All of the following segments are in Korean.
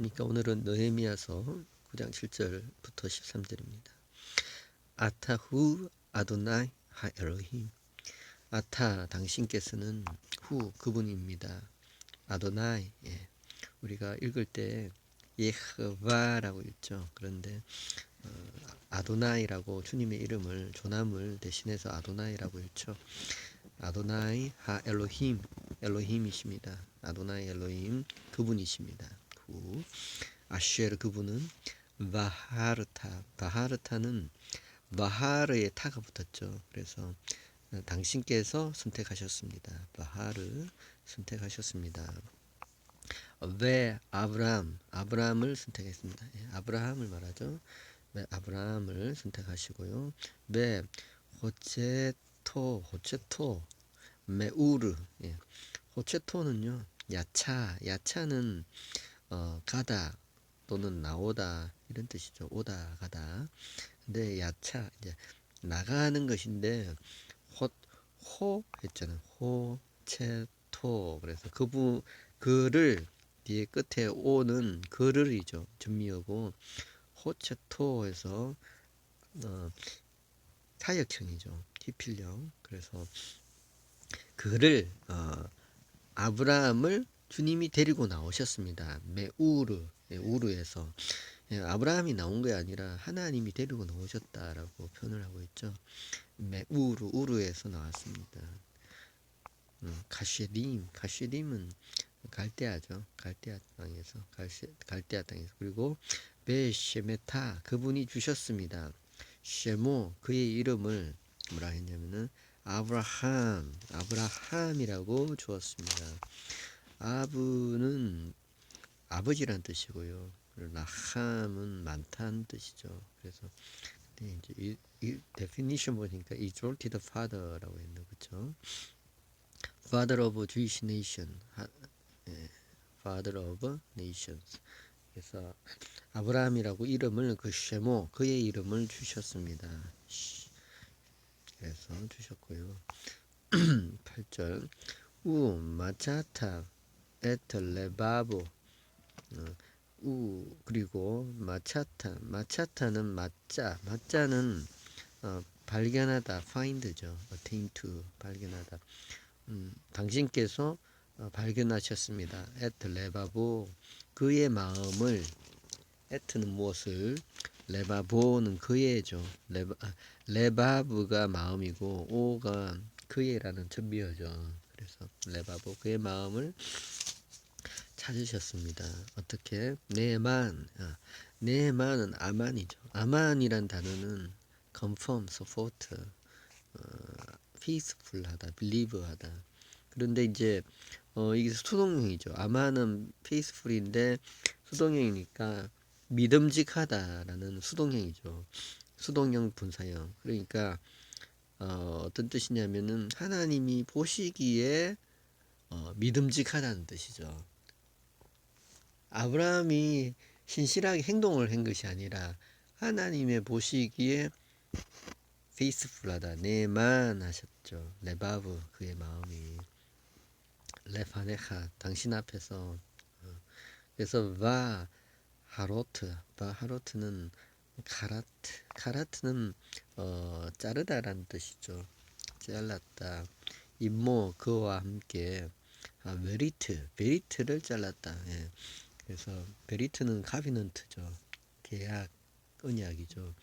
안녕하십니까. 오늘은 느헤미야서 9장 7절부터 13절입니다. 아타후 아도나이 하 엘로힘 아타 당신께서는 후 그분입니다. 아도나이 예. 우리가 읽을 때 예흐바라고 읽죠. 그런데 어, 아도나이라고 주님의 이름을 조남을 대신해서 아도나이라고 읽죠. 아도나이 하 엘로힘 엘로힘이십니다. 아도나이 엘로힘 그분이십니다. 후 아쉐르 그분은 바하르타 바하르타는 바하르의 타가 붙었죠. 그래서 어, 당신께서 선택하셨습니다. 바하르 선택하셨습니다. 왜 아브람 아브람을 선택했습니다. 예, 아브라함을 말하죠. 왜 아브라함을 선택하시고요. 왜 호체토 호체토 메우르 예. 호체토는요 야차 야차는 어, 가다 또는 나오다 이런 뜻이죠. 오다 가다. 근데 야차 이제 나가는 것인데 호, 호 했잖아요. 호체토 그래서 그부 그를 뒤에 끝에 오는 그를이죠. 전미어고 호체토에서 어, 타역형이죠. 히필령. 그래서 그를 어, 아브라함을 주님이 데리고 나오셨습니다. 메우르, 예, 우르에서 예, 아브라함이 나온 게 아니라 하나님이 데리고 나오셨다라고 표현을 하고 있죠. 메우르, 우르에서 나왔습니다. 음, 가쉐림, 가쉐림은 갈대아죠. 갈대아 땅에서 갈시, 갈대아 땅에서 그리고 베쉐메타 그분이 주셨습니다. 쉐모 그의 이름을 뭐라 했냐면은 아브라함 아브라함이라고 주었습니다. 아브는 아버지란 뜻이고요. 라함은 많다는 뜻이죠. 그래서 근데 이제 이, 이 데피니션 보니까 exalted father라고 했는 그렇죠. Father of Jewish nation, 하, 예, Father of nations. 그래서 아브라함이라고 이름을 그 쉐모 그의 이름을 주셨습니다. 그래서 주셨고요. 8절 우 마차타 에트 레바보. 어, 우 그리고 마차타 마차타는 마짜. 마짜는 어, 발견하다 find죠. attain to 발견하다. 음, 당신께서 어, 발견하셨습니다. 에트 레바보. 그의 마음을 에트는 무엇을? 레바보는 그의죠. 레바, 아, 레바브가 마음이고 오가 그의라는 전비어죠. 그래서 레바보 그의 마음을 찾으셨습니다. 어떻게? 네만, 아, 네만은 아만이죠. 아만이란 단어는 confirm, support, 어, peaceful하다, believe하다. 그런데 이제 어, 이게 수동형이죠. 아만은 peaceful인데 수동형이니까 믿음직하다라는 수동형이죠. 수동형 분사형. 그러니까 어, 어떤 뜻이냐면은 하나님이 보시기에 어, 믿음직하다는 뜻이죠. 아브라함이 신실하게 행동을 한 것이 아니라 하나님의 보시기에 페이스풀하다 내만 하셨죠. 레바브 그의 마음이 레파네카 당신 앞에서 어, 그래서 바 하로트 바 하로트는 카라트 카라트는 어, 자르다라는 뜻이죠. 잘랐다. 임모 그와 함께 아, 메리트 베리트를 잘랐다. 예. 그래서 베리트는 가비넌트죠. 계약, 언약이죠.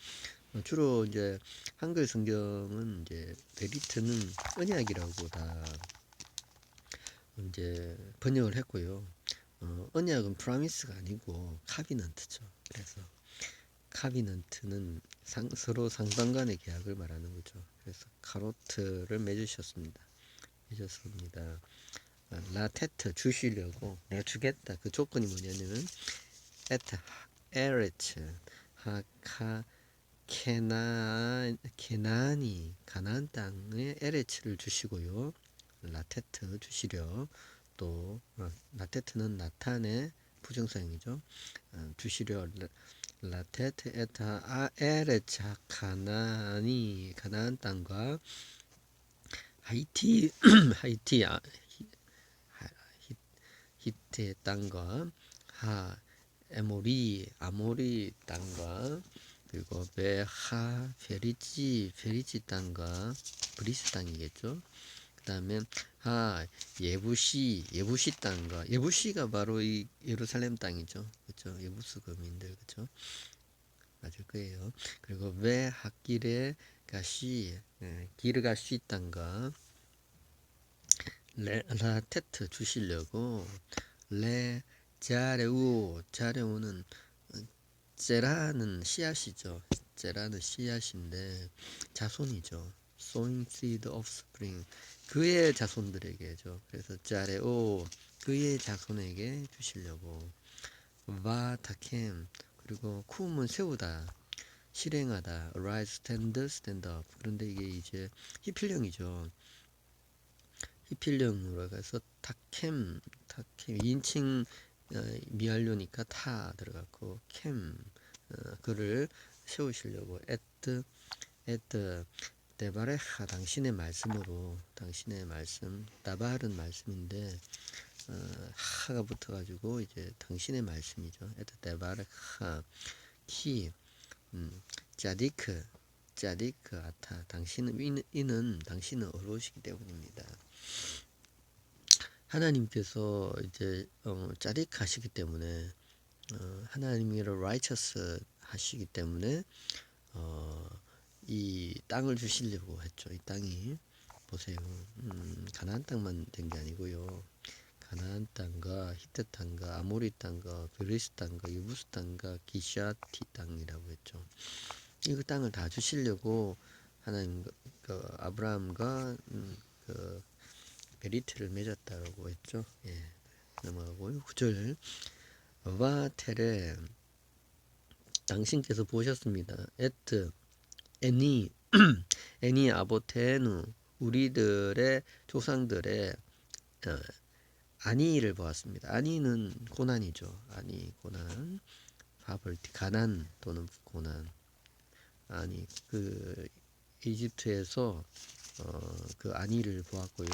어, 주로 이제 한글 성경은 이제 베리트는 언약이라고 다 이제 번역을 했고요. 어, 언약은 프라미스가 아니고 카비넌트죠. 그래서 카비넌트는 상, 서로 상관 간의 계약을 말하는 거죠. 그래서 카로트를 맺으셨습니다. 맺었습니다. 라테트 주시려고 내가 주겠다. 그 조건이 뭐냐면 에트 에레츠 하카 케나 케나니 가나안 땅에 에레츠를 주시고요. 라테트 주시려 또 어, 라테트는 나탄의 부정사형이죠. 어, 주시려 라테트 에타 아 에레츠 가나니 가나안 땅과 하이티 하이티 아, 히트의 땅과 하 에모리 아모리 땅과 그리고 베하 페리지 페리지 땅과 브리스 땅이겠죠. 그다음에 하 예부시 예부시 땅과 예부시가 바로 이 예루살렘 땅이죠. 그렇죠. 예부스 거민들 그렇죠. 맞을 거예요. 그리고 왜 학길에 가시 예, 기르가시 땅과 레 라 테트 주시려고. 레 자레우. 자레우는 제라는 씨앗이죠. 제라는 씨앗인데 자손이죠. sowing seed offspring 그의 자손들에게죠. 그래서 자레오 그의 자손에게 주시려고. 바타켐 그리고 쿠음은 세우다. 실행하다. Rise stand stand up. 그런데 이게 이제 히필령이죠. 히필령으로 가서 타캠 타캠 인칭 어, 미완료니까 타 들어갔고 캠 어, 그를 세우시려고 에트 에트 데바레하 당신의 말씀으로 당신의 말씀 다발은 말씀인데 어, 하가 붙어가지고 이제 당신의 말씀이죠. 에트 데바레하 키 음, 자디크 자디크 아타 당신은 이는, 이는 당신은 어려우시기 때문입니다. 하나님께서 이제 어, 짜릿하시기 때문에 어, 하나님이를 righteous 하시기 때문에 어, 이 땅을 주시려고 했죠. 이 땅이 보세요. 음, 가나안 땅만 된 게 아니고요. 가나안 땅과 히트 땅과 아모리 땅과 베리스 땅과 유부스 땅과 기샤티 땅이라고 했죠. 이 땅을 다 주시려고 하나님 그 아브라함과 음, 그 베리트를 맺었다고 했죠. 예. 넘어가고요. 9절 와테레 당신께서 보셨습니다. 에트 애니 애니 아보테누 우리들의 조상들의 어, 아니를 보았습니다. 아니는 고난이죠. 아니 고난 파벌티 가난 또는 고난 아니 그 이집트에서 어, 그 아니를 보았고요.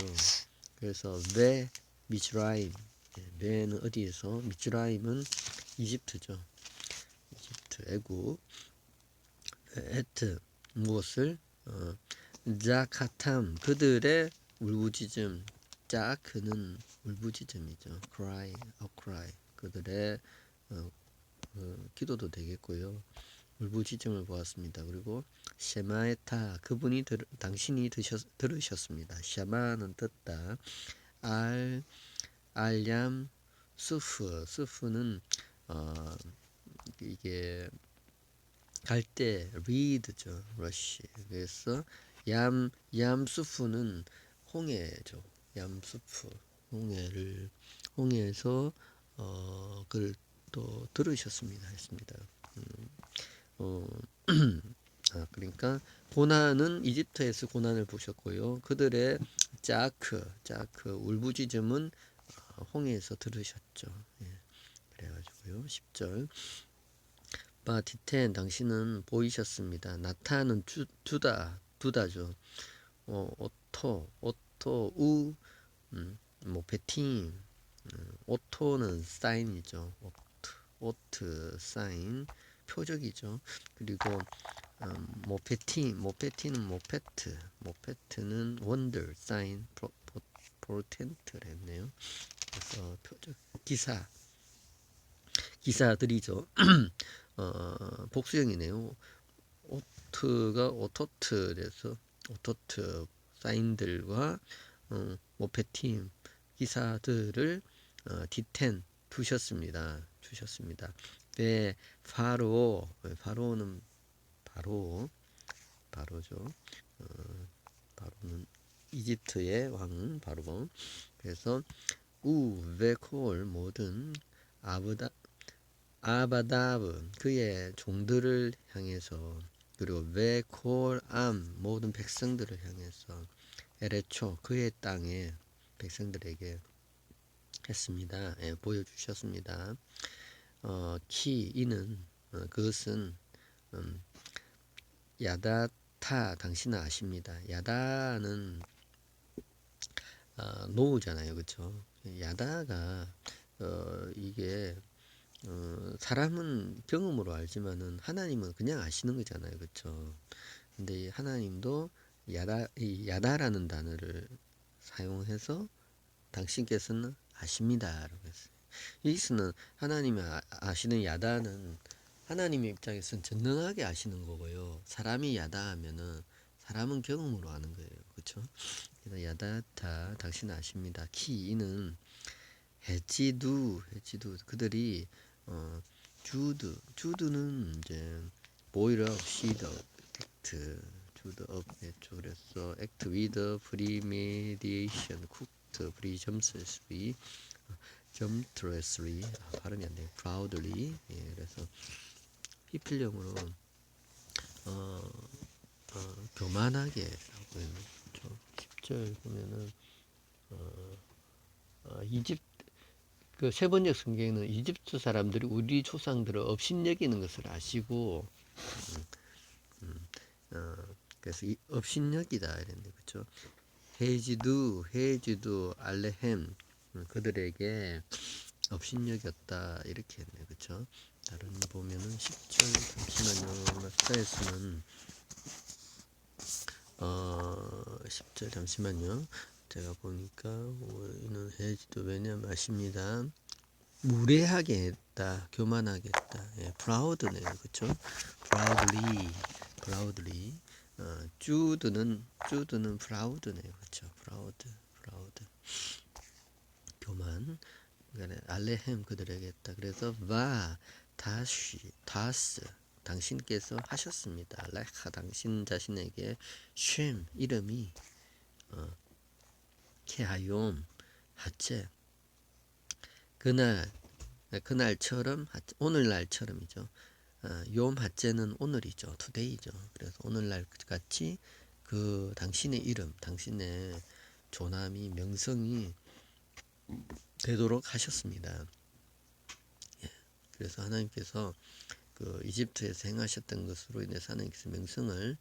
그래서 왜 미즈라임 왜는 어디에서 미즈라임은 이집트죠. 이집트 애국 에트 무엇을 어, 자카탐 그들의 울부짖음 자크는 울부짖음이죠. cry, outcry 그들의 어, 어, 기도도 되겠고요. 울부짖음을 보았습니다. 그리고 셰마에타 그분이 들, 당신이 드셨, 들으셨습니다. 샤마는 듣다. 알 알얌 수프 수프는 어, 이게 갈때 리드죠. 러시. 그래서 얌 얌수프는 홍해죠. 얌수프 홍해를 홍해에서 어, 그걸 또 들으셨습니다. 했습니다. 음, 어, 아, 그러니까 고난은 이집트에서 고난을 보셨고요. 그들의 자크, 자크 울부짖음은 어, 홍해에서 들으셨죠. 예. 그래가지고요. 10절 바티텐 당신은 보이셨습니다. 나타는 주, 두다, 두다죠. 어, 오토, 오토, 우, 음, 뭐 베팅, 음, 오토는 사인이죠. 오트, 오트 사인. 표적이죠. 그리고 음, 모페티, 모페티는 모페트, 모페트는 wonder, sign, portent를 했네요. 그래서 표적, 기사, 기사들이죠. 어, 복수형이네요. 오트가 오토트에서 오토트 사인들과 어, 모페팀 기사들을 어, 디텐 두셨습니다. 주셨습니다. 네, 바로 바로는 바로 바로죠. 어, 바로는 이집트의 왕 바로. 그래서 우베콜 모든 아브다 아바다브 그의 종들을 향해서 그리고 베콜암 모든 백성들을 향해서 에레초 그의 땅에 백성들에게 했습니다. 예, 보여주셨습니다. 어, 키 이는 어, 그것은 음, 야다타 당신은 아십니다. 야다는 어, 노우잖아요, 그렇죠? 야다가 어, 이게 어, 사람은 경험으로 알지만은 하나님은 그냥 아시는 거잖아요, 그렇죠? 근데 이 하나님도 야다 이 야다라는 단어를 사용해서 당신께서는 아십니다라고 했어요. 여기서는 하나님이 아, 아시는 야다는 하나님의 입장에서는 전능하게 아시는 거고요. 사람이 야다하면은 사람은 경험으로 아는 거예요, 그렇죠? 그래서 야다타 당신 아십니다. 키 이는 해지두 해지두 그들이 어 주드 주드는 이제 보이러 시더 액트 주드 업 했죠 그래서 액트 위더 프리메디에이션 쿡트 프리점스리 점트레스리 아, 발음이 안 돼요 프라우드리. 예 그래서 피필령으로 어, 어 교만하게 라고 했죠 10절 보면은 어, 어 이집 그 세번역 성경에는 이집트 사람들이 우리 조상들을 업신여기는 것을 아시고 음, 음, 어, 그래서 이 업신여기다 이랬는데 그렇죠. 헤지두 헤지두 알레헴 음, 그들에게 업신여겼다 이렇게 했네 그렇죠. 다른 데 보면은 10절 잠시만요. 마스터에서는 어 10절 잠시만요. 제가 보니까 우리는 해지도 왜냐면 아십니다. 무례하게 했다, 교만하게 했다. 예, proud네요, 그렇죠? proudly, proudly. 어, 주드는 주드는 proud네요, 그렇죠? proud. 교만. 그러니까 알레헴 그들에게 했다. 그래서 와 다시 다스 당신께서 하셨습니다. 레카 당신 자신에게 쉼 이름이 어, 케하욤 하체 그날 그날처럼 오늘날처럼이죠. 어, 욤 하체는 오늘이죠. 투데이죠. 그래서 오늘날 같이 그 당신의 이름, 당신의 조남이 명성이 되도록 하셨습니다. 예. 그래서 하나님께서 그 이집트에서 행하셨던 것으로 인해서 하나님께서 명성을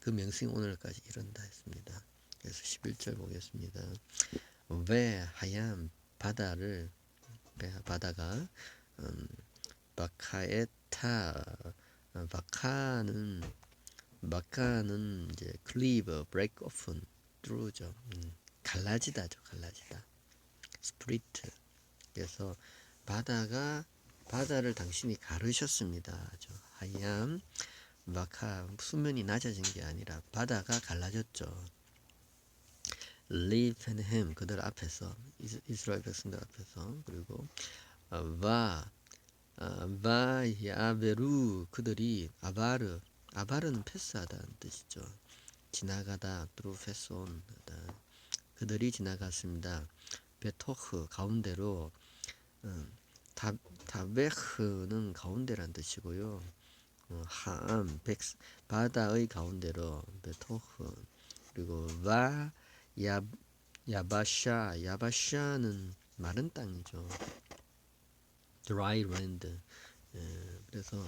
그 명성이 오늘까지 이른다 했습니다. 그래서 11절 보겠습니다. 왜 하얀 바다를 바다가 음, 바카에타 어, 바카는 바카는 이제 클리브 브레이크 오픈 뚜루죠 음, 갈라지다죠 갈라지다 스프리트 그래서 바다가 바다를 당신이 가르셨습니다 저 하얀 바카 수면이 낮아진 게 아니라 바다가 갈라졌죠 리펜햄 그들 앞에서 이스라엘 백성들 앞에서 그리고 어, 바 어, 그들이 아바르 아바르는 패스하다는 뜻이죠. 지나가다 트루페손 그들이 지나갔습니다. 베토흐 가운데로 음, 다 다베흐는 가운데란 뜻이고요. 어, 하암 백 바다의 가운데로 베토흐 그리고 바 야, 야바샤, 야바샤는 마른 땅이죠. dry land. 예, 그래서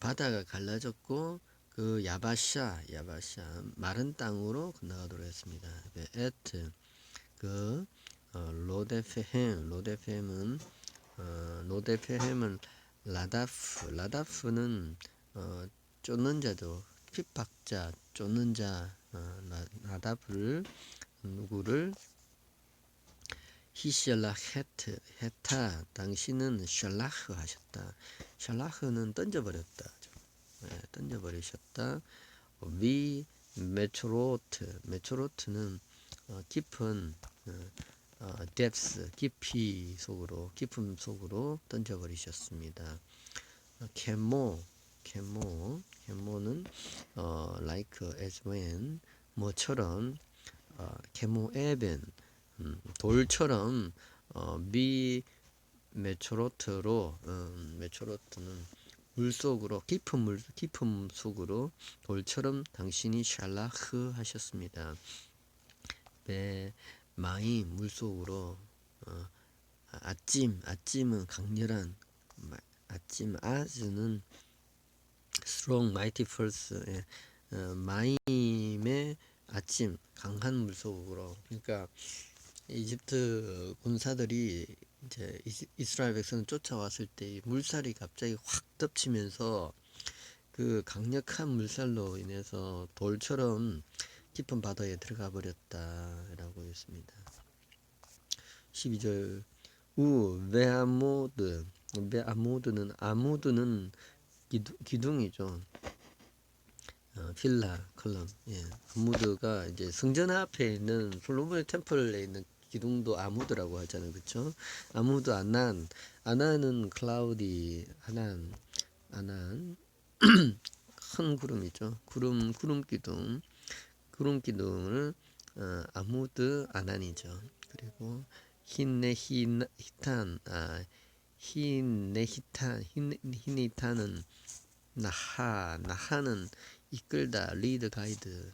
바다가 갈라졌고 그 야바샤, 야바샤 마른 땅으로 건너가도록 했습니다. 에트 그 어, 로데페헴, 로데페헴은 어, 로데페헴은 라다프, 라다프는 어, 쫓는 자죠. 핍박자, 쫓는 자, 어, 라 다프를 누구를 히샬라 헤트 헤타 당신은 샬라흐 하셨다. 샬라흐는 던져버렸다. 네, 던져버리셨다. 위 메트로트 메트로트는 어, 깊은 어, 어, depth 깊이 속으로 깊음 속으로 던져버리셨습니다. 어, 케모 케모 케모는 어, like as when 뭐처럼 어, 케모에벤 음, 돌처럼 어, 미 메초로트로 음, 메초로트는 물 속으로 깊은 물 깊은 속으로 돌처럼 당신이 샬라흐 하셨습니다. 배 마이 물 속으로 어, 아찜 아찜은 강렬한 아찜 아즈는 strong mighty force 예, 어, 마임의 아침 강한 물속으로. 그러니까 이집트 군사들이 이제 이스- 이스라엘 백성은 쫓아왔을 때이 물살이 갑자기 확 덮치면서 그 강력한 물살로 인해서 돌처럼 깊은 바다에 들어가 버렸다라고 했습니다. 12절 우 베아모드 베아모드는 아모드는 기둥, 기둥이죠. 어, 필라 컬럼 예. 아무드가 이제 성전 앞에 있는 솔로몬의 템플에 있는 기둥도 아무드라고 하잖아요 그쵸 아무드 아난 아난은 클라우디 아난 아난 큰 구름이죠 구름 구름 기둥 구름 기둥을 어, 아무드 아난이죠 그리고 흰내 흰 히탄 아 흰내 히탄 흰 흰이탄은 나하 나하는 이끌다 리드 가이드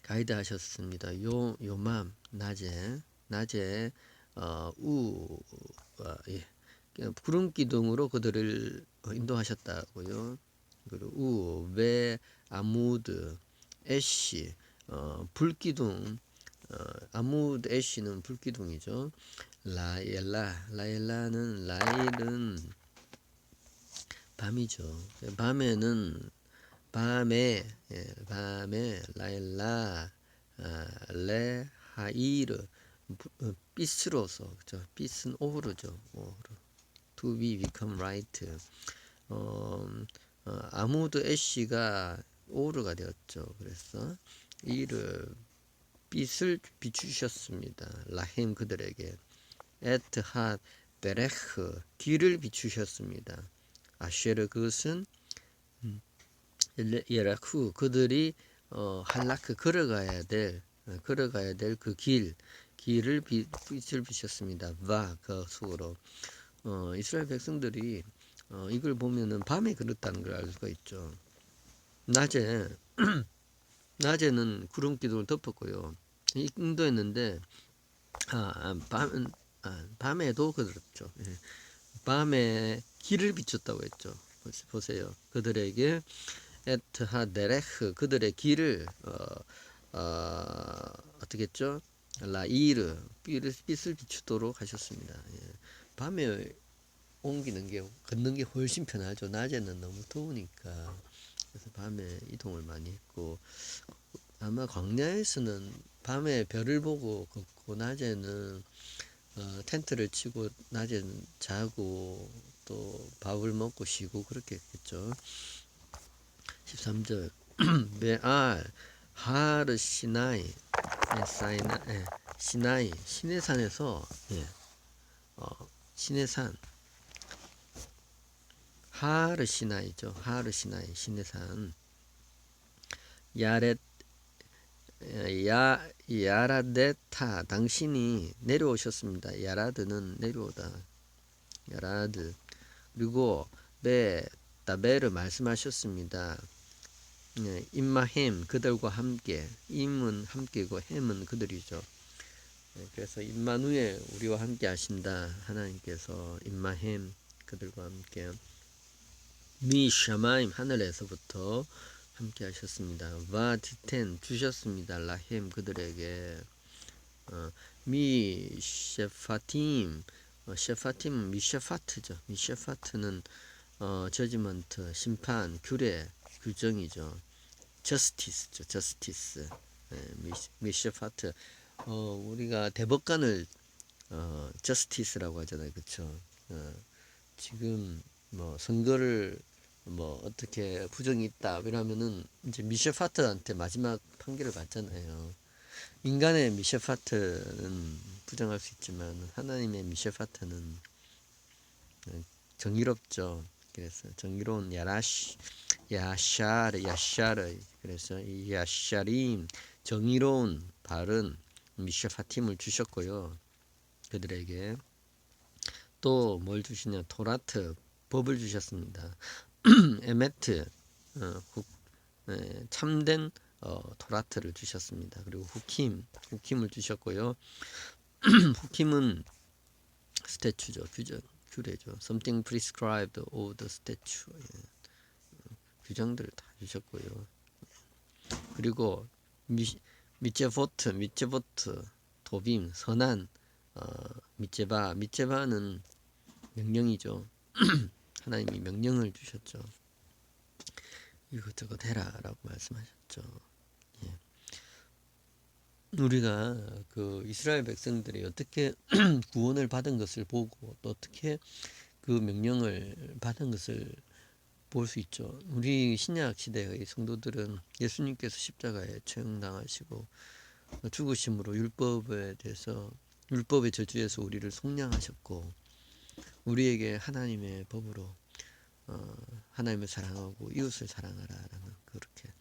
가이드 하셨습니다. 요 요맘 낮에 낮에 어우 어, 예. 구름 기둥으로 그들을 어, 인도하셨다고요. 그리고 우베 아무드 애쉬 어, 불기둥 어, 아무드 애쉬는 불기둥이죠. 라엘라 라엘라는 라일은 밤이죠. 밤에는 밤에 예, 밤에 라일라 아, 레 하이르 부- 어, 빛으로서 그죠 빛은 오르죠 오르 to be become right 어, 어, 아무도 애쉬가 오르가 되었죠 그래서 이를 빛을 비추셨습니다 라햄 그들에게 에트핫 베레흐 뒤를 비추셨습니다 아쉐르 그것은 예라쿠 그들이 어 할라크 걸어가야 될 어, 걸어가야 될 그 길 길을 비, 빛을 비셨습니다. 바그 속으로 어 이스라엘 백성들이 어 이걸 보면은 밤에 걸었다는 걸 알 수가 있죠. 낮에 낮에는 구름 기둥을 덮었고요. 이- 인도했는데 아, 아, 밤 아, 밤에도 그렇죠. 예. 밤에 길을 비췄다고 했죠. 보세- 보세요. 그들에게 에트하 데레흐 그들의 길을 어, 어, 어떻게 했죠? 라이르 빛을, 빛을 비추도록 하셨습니다. 예. 밤에 옮기는 게 걷는 게 훨씬 편하죠. 낮에는 너무 더우니까 그래서 밤에 이동을 많이 했고 아마 광야에서는 밤에 별을 보고 걷고 낮에는 어, 텐트를 치고 낮에는 자고 또 밥을 먹고 쉬고 그렇게 했겠죠. 13절 베알 하르 시나이 예, 사이나 예, 시나이 시내산에서 예, 어, 시내산 하르 시나이죠 하르 시나이 시내산 야렛 예, 야 야라데타 당신이 내려오셨습니다. 야라드는 내려오다. 야라드 그리고 베 다베를 말씀하셨습니다. 네, 임마햄 그들과 함께 임은 함께고 햄은 그들이죠. 네, 그래서 임마누엘 우리와 함께 하신다 하나님께서 임마햄 그들과 함께 미 샤마임 하늘에서부터 함께 하셨습니다. 와 디텐 주셨습니다. 라햄 그들에게 어, 미 셰파팀 어, 셰파팀은 미셰파트죠. 미셰파트는 어, 저지먼트 심판 규례 규정이죠. 저스티스죠. 저스티스 예, 미, 미셰파트 어, 우리가 대법관을 어, 저스티스라고 하잖아요. 그렇죠? 어, 지금 뭐 선거를 뭐 어떻게 부정이 있다 이러면은 이제 미셰파트한테 마지막 판결을 받잖아요. 인간의 미셰파트는 부정할 수 있지만 하나님의 미셰파트는 정의롭죠. 그래서 정의로운 야라시 야샤르 야샤르 그래서 이 야샤림 정의로운 바른 미셰파팀을 주셨고요. 그들에게 또 뭘 주시냐 토라트 법을 주셨습니다. 에메트 어, 국, 에, 참된 어, 토라트를 주셨습니다. 그리고 후킴 후킴을 주셨고요. 후킴은 스태츄죠 규정 규례죠. Something prescribed of the statute 예. 규정들을 다 주셨고요. 그리고 미 미체포트 미체포트 도빔 선한 어, 미제바 미제바는 명령이죠. 하나님이 명령을 주셨죠. 이것저것 해라라고 말씀하셨죠. 예. 우리가 그 이스라엘 백성들이 어떻게 구원을 받은 것을 보고 또 어떻게 그 명령을 받은 것을 볼 수 있죠. 우리 신약 시대의 성도들은 예수님께서 십자가에 처형당하시고 죽으심으로 율법에 대해서 율법의 저주에서 우리를 속량하셨고 우리에게 하나님의 법으로 어, 하나님을 사랑하고 이웃을 사랑하라라는 그렇게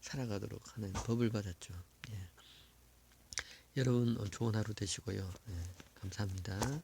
살아가도록 하는 법을 받았죠. 예. 여러분 어, 좋은 하루 되시고요. 예, 감사합니다.